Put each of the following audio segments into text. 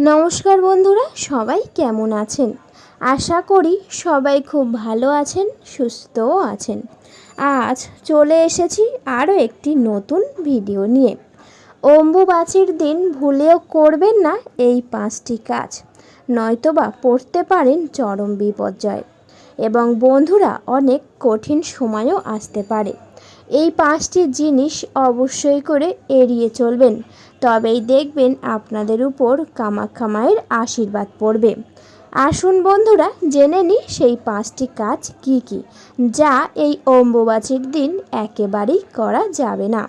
নমস্কার বন্ধুরা, সবাই কেমন আছেন? আশা করি সবাই খুব ভালো আছেন, সুস্থও আছেন। আজ চলে এসেছি আরও একটি নতুন ভিডিও নিয়ে। অম্বুবাচির দিন ভুলেও করবেন না এই পাঁচটি কাজ। নয়তোবা পড়তে পারেন চরম বিপর্যয়। এবং বন্ধুরা, অনেক কঠিন সময়ও আসতে পারে। এই পাঁচটি জিনিস অবশ্যই করে এড়িয়ে চলবেন। তবেই দেখবেন আপনাদের উপর কামাখ্যা মায়ের আশীর্বাদ পড়বে। আসুন বন্ধুরা, জেনে নিই সেই পাঁচটি কাজ কি কি, যা এই অম্বুবাচীর দিন একেবারেই করা যাবে না।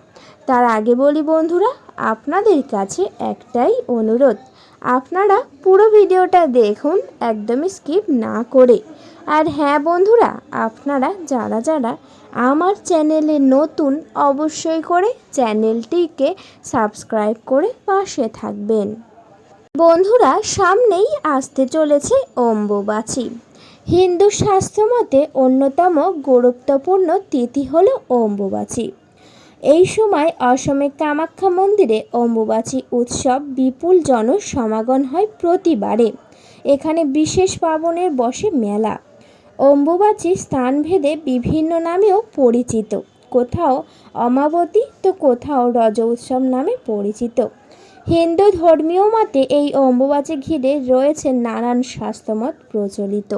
তার আগে বলি বন্ধুরা, আপনাদের কাছে একটাই অনুরোধ, আপনারা পুরো ভিডিওটা দেখুন, একদমই স্কিপ না করে। আর হ্যাঁ বন্ধুরা, আপনারা যারা যারা আমার চ্যানেলে নতুন, অবশ্যই করে চ্যানেলটিকে সাবস্ক্রাইব করে পাশে থাকবেন। বন্ধুরা, সামনেই আসতে চলেছে অম্বুবাচী। হিন্দু শাস্ত্র মতে অন্যতম গুরুত্বপূর্ণ তিথি হল অম্বুবাচী। এই সময় অসমে কামাখ্যা মন্দিরে অম্বুবাচী উৎসব বিপুল জনসমাগম হয় প্রতিবারে। এখানে বিশেষ পাবনের বসে মেলা। অম্বুবাচী স্থানভেদে বিভিন্ন নামেও পরিচিত। কোথাও অমাবতী, তো কোথাও রজ উৎসব নামে পরিচিত। হিন্দু ধর্মীয় মতে এই অম্বুবাচী ঘিরে রয়েছে নানান শাস্ত্রমত প্রচলিত।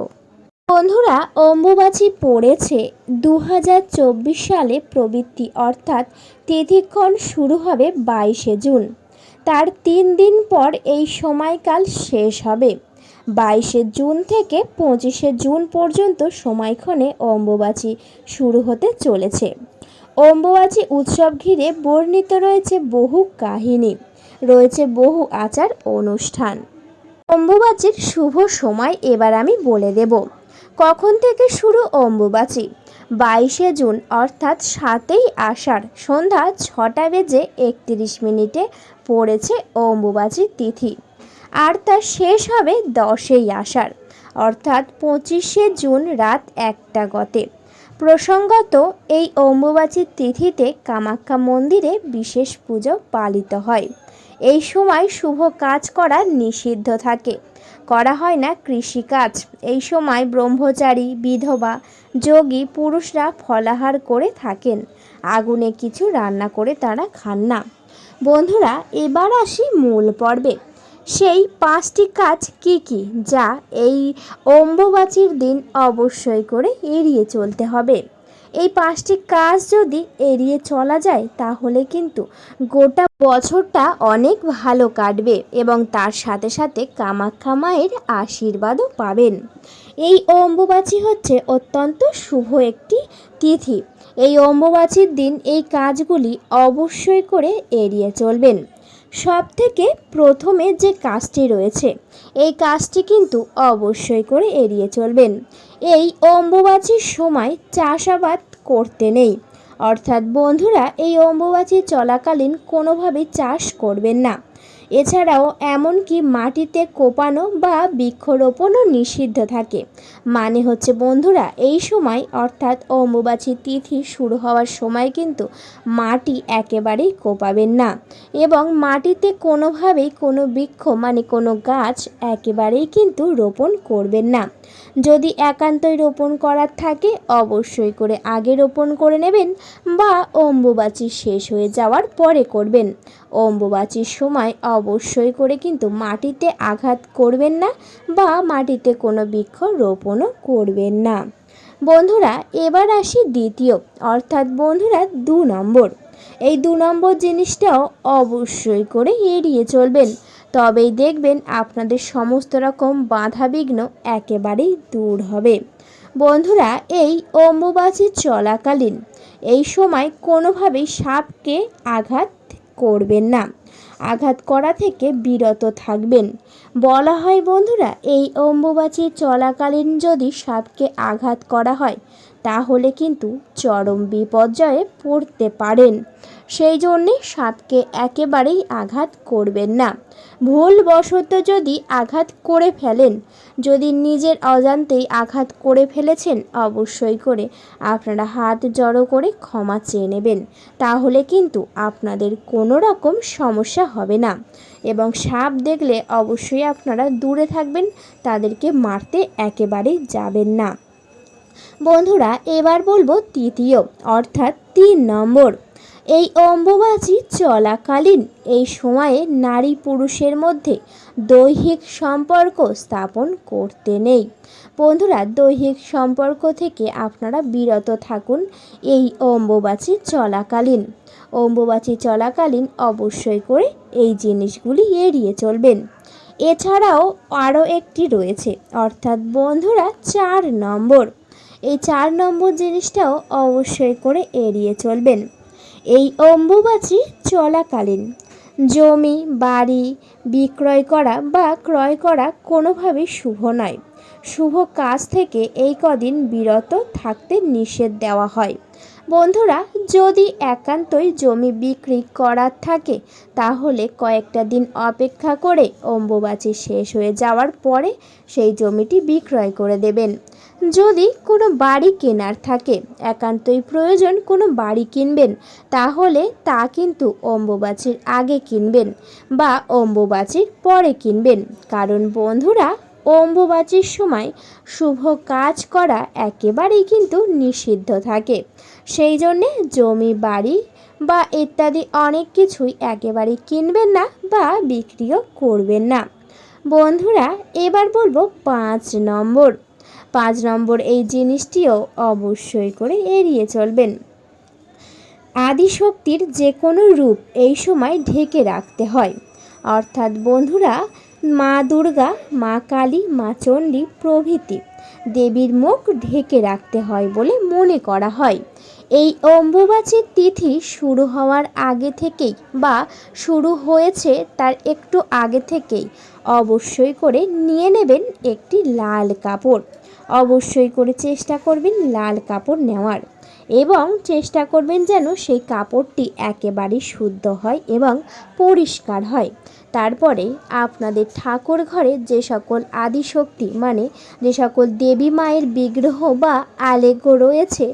বন্ধুরা, অম্বুবাচী পড়েছে দু হাজার চব্বিশ সালে প্রবৃত্তি, অর্থাৎ তিথিক্ষণ শুরু হবে বাইশে জুন। তার তিন দিন পর এই সময়কাল শেষ হবে। বাইশে জুন থেকে পঁচিশে জুন পর্যন্ত সময়ক্ষণে অম্বুবাচী শুরু হতে চলেছে। অম্বুবাচী উৎসব ঘিরে বর্ণিত রয়েছে বহু কাহিনী, রয়েছে বহু আচার অনুষ্ঠান। অম্বুবাচীর শুভ সময় এবার আমি বলে দেব। কখন থেকে শুরু অম্বুবাচী? বাইশে জুন, অর্থাৎ সাতই আষাঢ় সন্ধ্যা ছটা বেজে একত্রিশ মিনিটে পড়েছে অম্বুবাচী তিথি। আর তা শেষ হবে দশই আষাঢ়, অর্থাৎ পঁচিশে জুন রাত একটা গতে। প্রসঙ্গত, এই অম্বুবাচীর তিথিতে কামাখ্যা মন্দিরে বিশেষ পুজো পালিত হয়। এই সময় শুভ কাজ করা নিষিদ্ধ থাকে। করা হয় না কৃষিকাজ। এই সময় ব্রহ্মচারী, বিধবা, যোগী, পুরুষরা ফলাহার করে থাকেন। আগুনে কিছু রান্না করে তারা খান না। বন্ধুরা, এবার আসি মূল পর্বে। সেই পাঁচটি কাজ কি কি যা এই অম্বুবাচীর দিন অবশ্যই করে এড়িয়ে চলতে হবে? এই পাঁচটি কাজ যদি এড়িয়ে চলা যায়, তাহলে কিন্তু গোটা বছরটা অনেক ভালো কাটবে এবং তার সাথে সাথে কামাখ্যা মায়ের আশীর্বাদও পাবেন। এই অম্বুবাচী হচ্ছে অত্যন্ত শুভ একটি তিথি। এই অম্বুবাচীর দিন এই কাজগুলি অবশ্যই করে এড়িয়ে চলবেন। সব থেকে প্রথমে যে কাজটি রয়েছে, এই কাজটি কিন্তু অবশ্যই করে এড়িয়ে চলবেন। এই অম্বুবাচীর সময় চাষাবাদ করতে নেই। অর্থাৎ বন্ধুরা, এই অম্বুবাচী চলাকালীন কোনোভাবে চাষ করবেন না। এছাড়াও এমনকি মাটিতে কোপানো বা বৃক্ষরোপণও নিষিদ্ধ থাকে। মানে হচ্ছে বন্ধুরা, এই সময় অর্থাৎ অম্বুবাচী তিথি শুরু হওয়ার সময় কিন্তু মাটি একেবারেই কোপাবেন না এবং মাটিতে কোনোভাবেই কোনো বৃক্ষ মানে কোনো গাছ একেবারেই কিন্তু রোপণ করবেন না। যদি একান্তই রোপণ করার থাকে, অবশ্যই করে আগে রোপণ করে নেবেন বা অম্বুবাচি শেষ হয়ে যাওয়ার পরে করবেন। অম্বুবাচীর সময় অবশ্যই করে কিন্তু মাটিতে আঘাত করবেন না বা মাটিতে কোনো বৃক্ষ রোপণও করবেন না। বন্ধুরা, এবার আসি দ্বিতীয়, অর্থাৎ বন্ধুরা, দু নম্বর। এই দু নম্বর জিনিসটাও অবশ্যই করে এড়িয়ে চলবেন। তবেই দেখবেন আপনাদের সমস্ত রকম বাধাবিঘ্ন একেবারেই দূর হবে। বন্ধুরা, এই অম্বুবাচী চলাকালীন, এই সময় কোনোভাবেই সাপকে আঘাত করবেন না। আঘাত করা থেকে বিরত থাকবেন। বলা হয়, বন্ধুরা, এই অম্বুবাচী চলাকালীন যদি সাপকে আঘাত করা হয়, তাহলে কিন্তু চরম বিপর্যয়ে পড়তে পারেন। সেই জন্যে সাপকে একেবারেই আঘাত করবেন না। ভুলবশত যদি আঘাত করে ফেলেন, যদি নিজের অজান্তেই আঘাত করে ফেলেছেন, অবশ্যই করে আপনারা হাত জড়ো করে ক্ষমা চেয়ে নেবেন। তাহলে কিন্তু আপনাদের কোনো রকম সমস্যা হবে না। এবং সাপ দেখলে অবশ্যই আপনারা দূরে থাকবেন, তাদেরকে মারতে একেবারেই যাবেন না। বন্ধুরা, এবার বলব তৃতীয়, অর্থাৎ তিন নম্বর। এই অম্বুবাচী চলাকালীন এই সময়ে নারী পুরুষের মধ্যে দৈহিক সম্পর্ক স্থাপন করতে নেই। বন্ধুরা, দৈহিক সম্পর্ক থেকে আপনারা বিরত থাকুন এই অম্বুবাচী চলাকালীন। অম্বুবাচী চলাকালীন অবশ্যই করে এই জিনিসগুলি এড়িয়ে চলবেন। এছাড়াও আরও একটি রয়েছে, অর্থাৎ বন্ধুরা, চার নম্বর। এই চার নম্বর জিনিসটাও অবশ্যই করে এড়িয়ে চলবেন। এই অম্বুবাচী চলাকালীন। জমি, বাড়ি বিক্রয় করা বা ক্রয় করা কোনোভাবেই শুভ নয়। শুভ কাজ থেকে এই কদিন বিরত থাকতে নিষেধ দেওয়া হয়। বন্ধুরা, যদি একান্তই জমি বিক্রি করার থাকে, তাহলে কয়েকটা দিন অপেক্ষা করে অম্বুবাচী শেষ হয়ে যাওয়ার পরে সেই জমিটি বিক্রয় করে দেবেন। যদি কোনো বাড়ি কেনার থাকে, একান্তই প্রয়োজন কোনো বাড়ি কিনবেন, তাহলে তা কিন্তু অম্বুবাচীর আগে কিনবেন বা অম্বুবাচীর পরে কিনবেন। কারণ বন্ধুরা, অম্বুবাচীর সময় শুভ কাজ করা একেবারেই কিন্তু নিষিদ্ধ থাকে। সেই জন্যে জমি, বাড়ি বা ইত্যাদি অনেক কিছুই একেবারেই কিনবেন না বা বিক্রিও করবেন না। বন্ধুরা, এবার বলব পাঁচ নম্বর। পাঁচ নম্বর, এই জিনিসটিও অবশ্যই করে এড়িয়ে চলবেন। আদিশক্তির যে কোনো রূপ এই সময় ঢেকে রাখতে হয়। অর্থাৎ বন্ধুরা, মা দুর্গা, মা কালী, মা চণ্ডী প্রভৃতি দেবীর মুখ ঢেকে রাখতে হয় বলে মনে করা হয়। এই অম্বুবাচীর তিথি শুরু হওয়ার আগে থেকেই বা শুরু হয়েছে তার একটু আগে থেকেই অবশ্যই করে নিয়ে নেবেন একটি লাল কাপড়। অবশ্যই করে চেষ্টা করবেন লাল কাপড় নেওয়ার এবং চেষ্টা করবেন যেন সেই কাপড়টি একেবারে শুদ্ধ হয় এবং পরিষ্কার হয়। তারপরে আপনাদের ঠাকুর ঘরে যে সকল আদিশক্তি মানে যে সকল দেবী মায়ের বিগ্রহ বা আলেগ্য রয়েছে,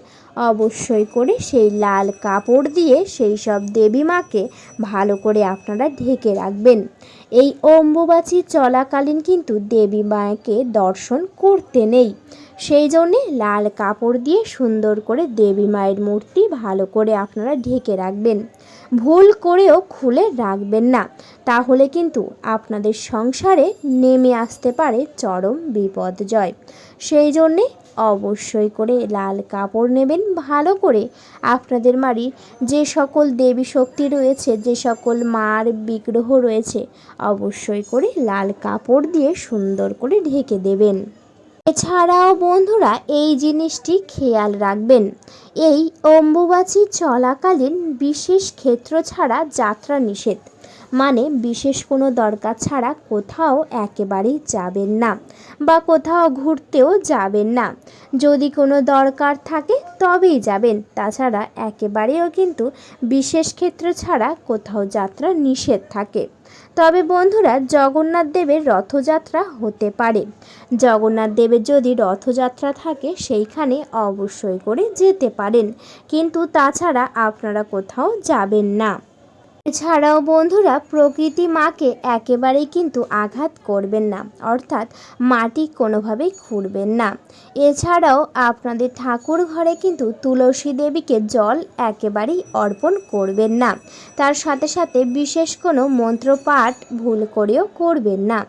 অবশ্যই করে সেই লাল কাপড় দিয়ে সেই সব দেবী মাকে ভালো করে আপনারা ঢেকে রাখবেন। এই অম্বুবাচী চলাকালীন কিন্তু দেবী মাকে দর্শন করতে নেই। সেই জন্যে লাল কাপড় দিয়ে সুন্দর করে দেবী মায়ের মূর্তি ভালো করে আপনারা ঢেকে রাখবেন। ভুল করেও খুলে রাখবেন না। তাহলে কিন্তু আপনাদের সংসারে নেমে আসতে পারে চরম বিপর্যয় সেই জন্যে অবশ্যই করে লাল কাপড় নেবেন, ভালো করে। আপনাদের বাড়ির যে সকল দেবী শক্তি রয়েছে, যে সকল মার বিগ্রহ রয়েছে, অবশ্যই করে লাল কাপড় দিয়ে সুন্দর করে ঢেকে দেবেন। এছাড়াও বন্ধুরা এই জিনিসটি খেয়াল রাখবেন। এই অম্বুবাচী চলাকালীন বিশেষ ক্ষেত্র ছাড়া যাত্রা নিষেধ। মানে বিশেষ কোনো দরকার ছাড়া কোথাও একেবারেই যাবেন না বা কোথাও ঘুরতেও যাবেন না। যদি কোনো দরকার থাকে তবেই যাবেন। তাছাড়া একেবারেও কিন্তু বিশেষ ক্ষেত্র ছাড়া কোথাও যাত্রা নিষেধ থাকে। তবে বন্ধুরা, জগন্নাথ দেবের রথযাত্রা হতে পারে। জগন্নাথ দেবের যদি রথযাত্রা থাকে, সেইখানে অবশ্যই করে যেতে পারেন। কিন্তু তাছাড়া আপনারা কোথাও যাবেন না। এছাড়াও বন্ধুরা, প্রকৃতি মাকে একেবারেই কিন্তু আঘাত করবেন না, অর্থাৎ মাটি কোনোভাবেই খুঁড়বেন না। এছাড়াও আপনাদের ঠাকুর ঘরে কিন্তু তুলসী দেবীকে জল একেবারেই অর্পণ করবেন না। তার সাথে সাথে বিশেষ কোনো মন্ত্রপাঠ ভুল করেও করবেন না।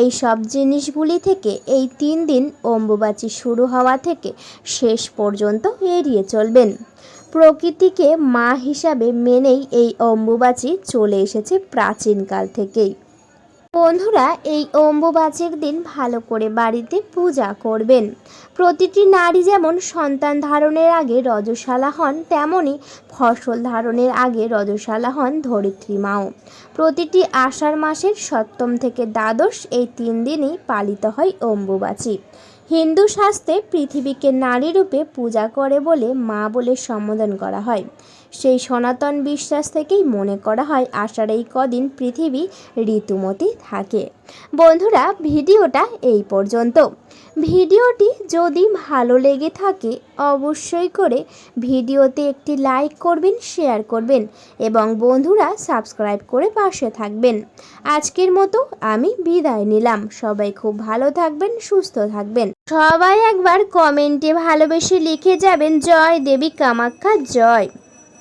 এই সব জিনিসগুলি থেকে এই তিন দিন অম্বুবাচী শুরু হওয়া থেকে শেষ পর্যন্ত এড়িয়ে চলবেন। প্রকৃতিকে মা হিসাবে মেনেই এই অম্বুবাচী চলে এসেছে প্রাচীনকাল থেকেই। বন্ধুরা, এই অম্বুবাচীর দিন ভালো করে বাড়িতে পূজা করবেন। প্রতিটি নারী যেমন সন্তান ধারণের আগে রজশালা হন তেমনই ফসল ধারণের আগে রজশালা হন ধরিত্রী মাও। প্রতিটি আষাঢ় মাসের সপ্তম থেকে দ্বাদশ এই তিন দিনই পালিত হয় অম্বুবাচী। হিন্দু শাস্ত্রে পৃথিবীকে নারী রূপে পূজা করে বলে মা বলে সম্বোধন করা হয়। সেই সনাতন বিশ্বাস থেকেই মনে করা হয় আষাঢ় এই কদিন পৃথিবী ঋতুমতি থাকে। বন্ধুরা, ভিডিওটা এই পর্যন্ত। ভিডিওটি যদি ভালো লেগে থাকে, অবশ্যই করে ভিডিওতে একটি লাইক করবেন, শেয়ার করবেন এবং বন্ধুরা, সাবস্ক্রাইব করে পাশে থাকবেন। আজকের মতো আমি বিদায় নিলাম। সবাই খুব ভালো থাকবেন, সুস্থ থাকবেন। সবাই একবার কমেন্টে ভালোবেসে লিখে যাবেন, জয় দেবী কামাখ্যা জয়।